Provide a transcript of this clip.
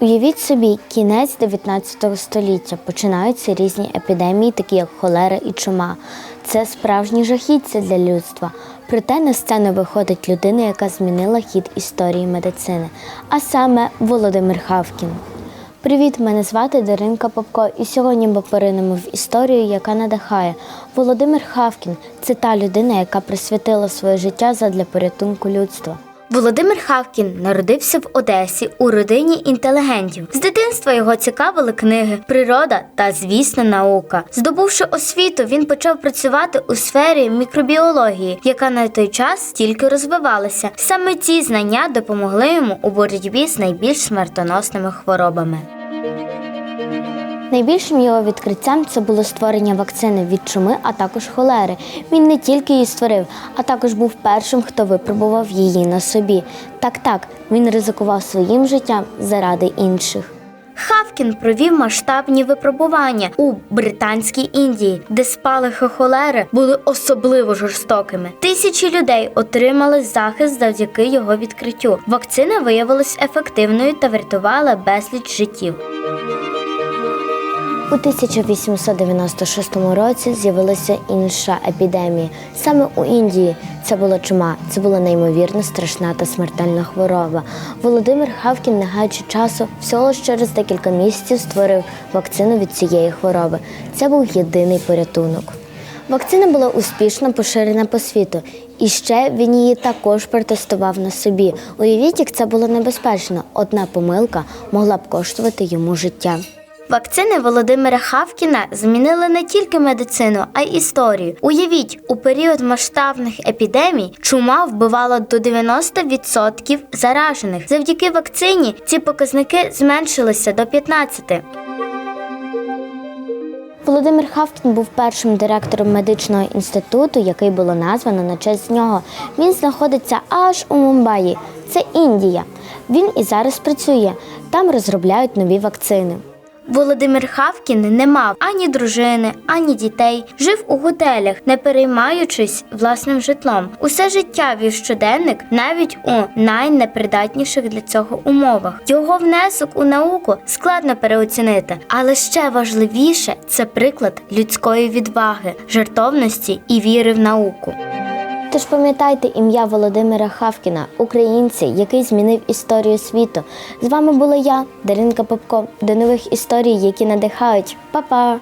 Уявіть собі, кінець 19 століття починаються різні епідемії, такі як холера і чума. Це справжні жахіття для людства. Проте на сцену виходить людина, яка змінила хід історії медицини, а саме Володимир Хавкін. Привіт, мене звати Даринка Попко, і сьогодні ми поринемо в історію, яка надихає. Володимир Хавкін це та людина, яка присвятила своє життя задля порятунку людства. Володимир Хавкін народився в Одесі у родині інтелігентів. З дитинства його цікавили книги, природа та, звісно, наука. Здобувши освіту, він почав працювати у сфері мікробіології, яка на той час тільки розвивалася. Саме ці знання допомогли йому у боротьбі з найбільш смертоносними хворобами. Найбільшим його відкриттям це було створення вакцини від чуми, а також холери. Він не тільки її створив, а також був першим, хто випробував її на собі. Так, так, він ризикував своїм життям заради інших. Хавкін провів масштабні випробування у Британській Індії, де спалахи холери були особливо жорстокими. Тисячі людей отримали захист завдяки його відкриттю. Вакцина виявилась ефективною та врятувала безліч життів. У 1896 році з'явилася інша епідемія. Саме у Індії це була чума. Це була неймовірно страшна та смертельна хвороба. Володимир Хавкін, не гаючи часу, всього ж через декілька місяців створив вакцину від цієї хвороби. Це був єдиний порятунок. Вакцина була успішно поширена по світу, і ще він її також протестував на собі. Уявіть, як це було небезпечно. Одна помилка могла б коштувати йому життя. Вакцини Володимира Хавкіна змінили не тільки медицину, а й історію. Уявіть, у період масштабних епідемій чума вбивала до 90% заражених. Завдяки вакцині ці показники зменшилися до 15%. Володимир Хавкін був першим директором медичного інституту, який було названо на честь нього. Він знаходиться аж у Мумбаї. Це Індія. Він і зараз працює. Там розробляють нові вакцини. Володимир Хавкін не мав ані дружини, ані дітей. Жив у готелях, не переймаючись власним житлом. Усе життя вів щоденник навіть у найнепридатніших для цього умовах. Його внесок у науку складно переоцінити, але ще важливіше це приклад людської відваги, жертовності і віри в науку. Тож пам'ятайте ім'я Володимира Хавкіна, українця, який змінив історію світу. З вами була я, Даринка Попко. До нових історій, які надихають. Па-па!